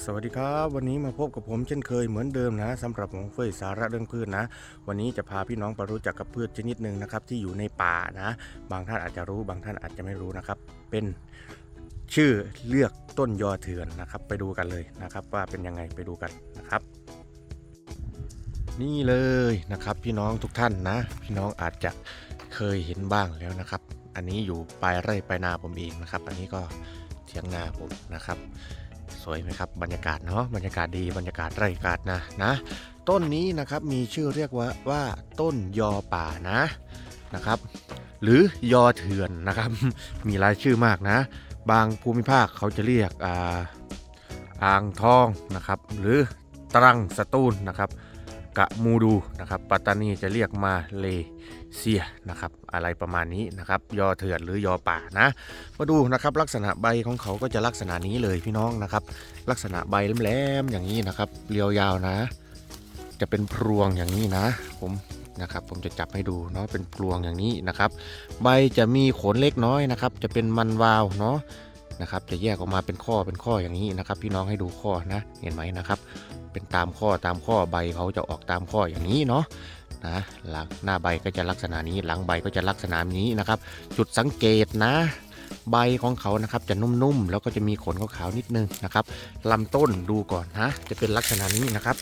สวัสดีครับวันนี้มาพบกับผมเช่นเคยเหมือนเดิมนะสำหรับของเฟยสาระเรื่องพืชนะ วันนี้จะพาพี่น้องไปรู้จักกับพืชชนิดหนึ่งนะครับที่อยู่ในป่านะ บางท่านอาจจะรู้บางท่านอาจจะไม่รู้นะครับ เป็นชื่อเลือกต้นยอเถื่อนนะครับ ไปดูกันเลยนะครับ ว่าเป็นยังไงไปดูกันนะครับ นี่เลยนะครับพี่น้องทุกท่านนะ พี่น้องอาจจะเคยเห็นบ้างแล้วนะครับ อันนี้อยู่ปลายไร่ปลายนาผมเองนะครับ อันนี้ก็เทียงนาผมนะครับ สวยไหมครับบรรยากาศเนาะบรรยากาศดีบรรยากาศไร่กาศนะนะ ต้นนี้นะครับมีชื่อเรียกว่าว่าต้นยอป่านะนะครับ หรือยอเถื่อนนะครับ มีหลายชื่อมากนะ บางภูมิภาคเขาจะเรียกอ่าอ่างทองนะครับ หรือตรังสตูลนะครับ กะมูดูนะครับปัตตานีจะเรียกมาเลเซียนะครับ อะไรประมาณนี้นะครับ ยอเถื่อนหรือยอป่านะ มาดูนะครับลักษณะใบของเขาก็จะลักษณะนี้เลยพี่น้องนะครับ ลักษณะใบแหลมๆอย่างนี้นะครับ เรียวยาวนะ จะเป็นพรวงอย่างนี้นะ ผมนะครับผมจะจับให้ดูเนาะเป็นพรวงอย่างนี้นะครับ ใบจะมีขนเล็กน้อยนะครับ จะเป็นมันวาวเนาะ นะครับ จะแยกออกมาเป็นข้อเป็นข้ออย่างนี้นะครับ พี่น้องให้ดูข้อนะ เห็นไหมนะครับ เป็นตามข้อตามข้อใบเขาจะออกตามข้ออย่างนี้เนาะนะหลังหน้าใบก็จะลักษณะนี้หลังใบก็จะลักษณะนี้นะครับ จุดสังเกตนะ ใบของเขานะครับจะนุ่มๆแล้วก็จะมีขนขาวๆนิดนึงนะครับลำต้นดูก่อนนะ จะเป็นลักษณะนี้นะครับ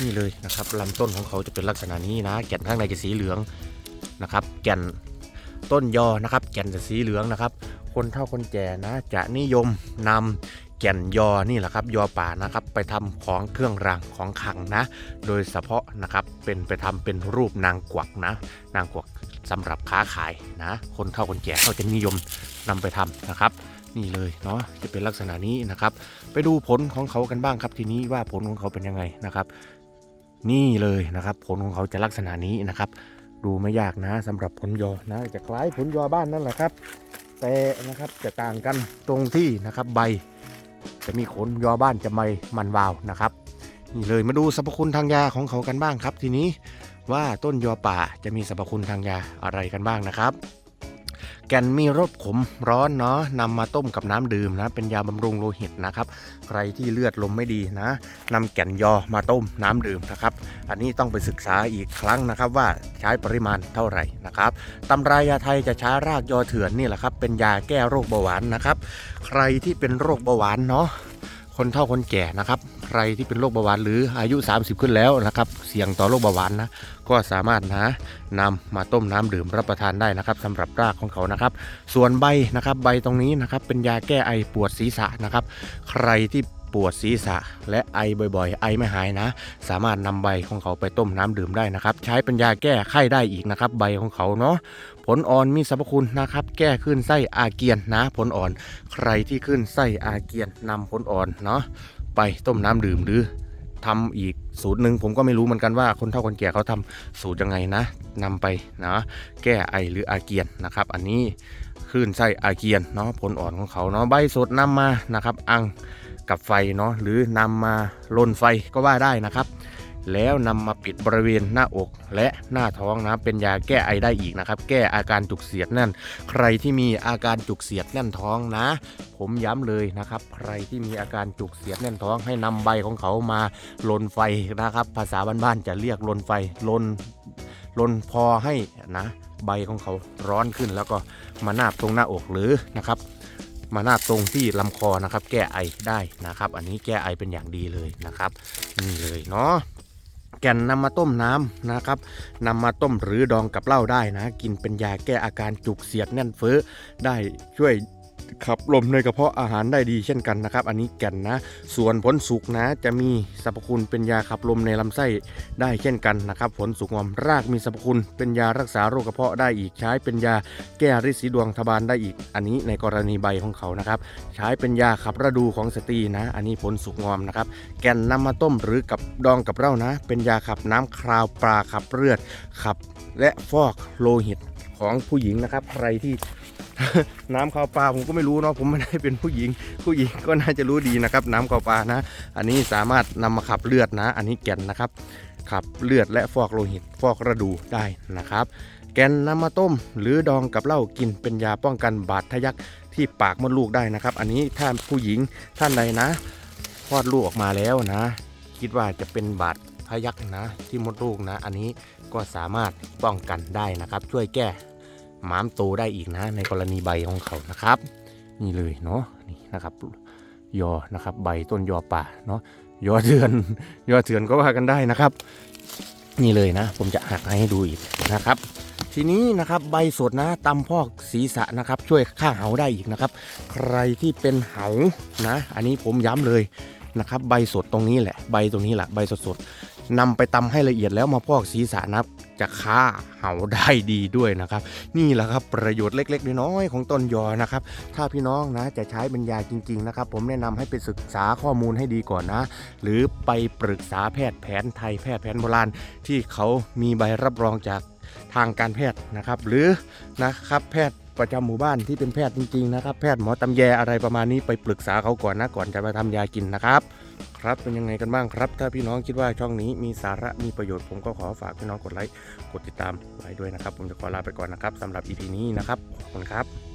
นี่เลยนะครับลำต้นของเขาจะเป็นลักษณะนี้นะ แก่นข้างในจะสีเหลืองนะครับ แก่นต้นยอนะครับ แก่นจะสีเหลืองนะครับ คนเฒ่าคนแก่นะ จะนิยมนำแก่นยอนี่แหละครับยอป่านะครับไปทำของเครื่องรางของขังนะ โดยเฉพาะนะครับเป็นไปทำเป็นรูปนางกวักนะ นางกวักสำหรับค้าขายนะ คนเฒ่าคนแก่เขาจะนิยมนำไปทำนะครับนี่เลยเนาะจะเป็นลักษณะนี้นะครับ ไปดูผลของเขากันบ้างครับทีนี้ว่าผลของเขาเป็นยังไงนะครับ นี่เลยนะครับ ผลของเขาจะลักษณะนี้นะครับ ดูไม่ยากนะสำหรับผลยอนะจะคล้ายผลยอบ้านนั่นแหละครับ แต่นะครับจะต่างกันตรงที่นะครับใบ จะมีขนยอบ้านจะไม่มันวาวนะครับนี่เลยมาดูสรรพคุณทางยาของเขากันบ้างครับ ทีนี้ว่าต้นยอป่าจะมีสรรพคุณทางยาอะไรกันบ้างนะครับ แก่นมีรสขมร้อนเนาะนำมาต้มกับน้ำดื่มนะเป็นยาบำรุงโลหิตนะครับ ใครที่เลือดลมไม่ดีนะนำแก่นยอมาต้มน้ำดื่มนะครับ อันนี้ต้องไปศึกษาอีกครั้งนะครับว่าใช้ปริมาณเท่าไหร่นะครับตำรายาไทยจะใช้รากยอเถื่อนนี่แหละครับเป็นยาแก้โรคเบาหวานนะครับ ใครที่เป็นโรคเบาหวานเนาะ คนเฒ่าคนแก่นะครับ ใครที่เป็นโรคเบาหวานหรืออายุ 30 ขึ้นแล้วนะครับ เสี่ยงต่อโรคเบาหวานนะ ก็สามารถนะนำมาต้มน้ำดื่มรับประทานได้นะครับสำหรับรากของเขานะครับ ส่วนใบนะครับ ใบตรงนี้นะครับเป็นยาแก้ไอปวดศีรษะนะครับ ใครที่ ปวดศีรษะ และไอบ่อยๆ ไอไม่หายนะ สามารถนำใบของเขาไปต้มน้ำดื่มได้นะครับ ใช้เป็นยาแก้ไข้ได้อีกนะครับ ใบของเขาเนาะผลอ่อนมีสรรพคุณนะครับ แก้ขึ้นไส้อาเกียนนะ ผลอ่อน ใครที่ขึ้นไส้อาเกียนนำผลอ่อนเนาะไปต้มน้ำดื่มหรือทำอีกสูตรหนึ่งผมก็ไม่รู้เหมือนกันว่าคนเฒ่าคนแก่เขาทำสูตรยังไงนะนำไปนะแก้ไอหรืออาเกียนนะครับ อันนี้คลื่นไส้อาเกียนเนาะผลอ่อนของเขาเนาะใบสดนำมานะครับ อัง กับไฟเนาะหรือนำมาลนไฟก็ว่าได้นะครับ แล้วนำมาปิดบริเวณหน้าอกและหน้าท้องนะเป็นยาแก้ไอได้อีกนะครับ แก้อาการจุกเสียดแน่น ใครที่มีอาการจุกเสียดแน่นท้องนะ ผมย้ำเลยนะครับ ใครที่มีอาการจุกเสียดแน่นท้อง ให้นำใบของเขามาลนไฟนะครับ ภาษาบ้านๆจะเรียกลนไฟลนลนพอให้นะใบของเขาร้อนขึ้นแล้วก็มานาบตรงหน้าอกหรือนะครับ มานาบตรงที่ลำคอนะครับ แก้ไอได้นะครับ อันนี้แก้ไอเป็นอย่างดีเลยนะครับ นี่เลยเนาะแก่นนำมาต้มน้ำนะครับนำมาต้มหรือดองกับเหล้าได้นะ กินเป็นยาแก้อาการจุกเสียดแน่นเฟ้อได้ช่วย ขับลมในกระเพาะอาหารได้ดีเช่นกันนะครับ อันนี้แก่นนะ ส่วนผลสุกนะจะมีสรรพคุณเป็นยาขับลมในลำไส้ได้เช่นกันนะครับ ผลสุกงอมรากมีสรรพคุณเป็นยารักษาโรคกระเพาะได้อีกใช้เป็นยาแก้ริดสีดวงทบาลได้อีก อันนี้ในกรณีใบของเขานะครับ ใช้เป็นยาขับระดูของสตรีนะ อันนี้ผลสุกงอมนะครับ แก่นนำมาต้มหรือกับดองกับเหล้านะ เป็นยาขับน้ำคราวปลาขับเลือดขับ และฟอกโลหิตของผู้หญิงนะครับ ใครที่ น้ำข้าวปลาผมก็ไม่รู้เนาะผมไม่ได้เป็นผู้หญิง ผู้หญิงก็น่าจะรู้ดีนะครับ น้ำข้าวปลานะ อันนี้สามารถนำมาขับเลือดนะ อันนี้แก่นนะครับขับเลือดและฟอกโลหิต ฟอกระดูได้นะครับแกนนำมาต้มหรือดองกับเหล้ากินเป็นยาป้องกันบาดทะยักที่ปากมดลูกได้นะครับ อันนี้ถ้าผู้หญิงท่านใดนะคลอดลูกออกมาแล้วนะ คิดว่าจะเป็นบาดพยักนะที่มดลูกนะ อันนี้ก็สามารถป้องกันได้นะครับ ช่วยแก้ ม้ามโตได้อีกนะ ในกรณีใบของเขานะครับ นี่เลยเนาะนี่นะครับ ยอนะครับใบต้นยอป่าเนาะยอเถือน ยอเถือนก็ว่ากันได้นะครับ นี่เลยนะ ผมจะหักให้ดูอีกนะครับ ทีนี้นะครับใบสดนะตำพอกศีรษะนะครับ ช่วยฆ่าเหาได้อีกนะครับ ใครที่เป็นเหานะ อันนี้ผมย้ำเลยนะครับ ใบสดตรงนี้แหละ ใบตรงนี้แหละใบสดๆ นำไปตำให้ละเอียดแล้วมาพอกศีรษะนับจะฆ่าเห่าได้ดีด้วยนะครับ นี่แหละครับประโยชน์เล็กๆน้อยๆของต้นยอนะครับ ถ้าพี่น้องนะจะใช้เป็นยาจริง ๆนะครับ ผมแนะนำให้ไปศึกษาข้อมูลให้ดีก่อนนะ หรือไปปรึกษาแพทย์แผนไทยแพทย์แผนโบราณ ที่เขามีใบรับรองจากทางการแพทย์นะครับ หรือนะครับแพทย์ประจำหมู่บ้านที่เป็นแพทย์จริงๆนะครับ แพทย์หมอตำแยอะไรประมาณนี้ไปปรึกษาเขาก่อนนะก่อนจะมาทำยากินนะครับ ครับเป็นยังไงกันบ้างครับ ถ้าพี่น้องคิดว่าช่องนี้มีสาระมีประโยชน์ผมก็ขอฝากพี่น้องกดไลค์กดติดตามไว้ด้วยนะครับ ผมจะขอลาไปก่อนนะครับสำหรับ EP นี้นะครับขอบคุณครับ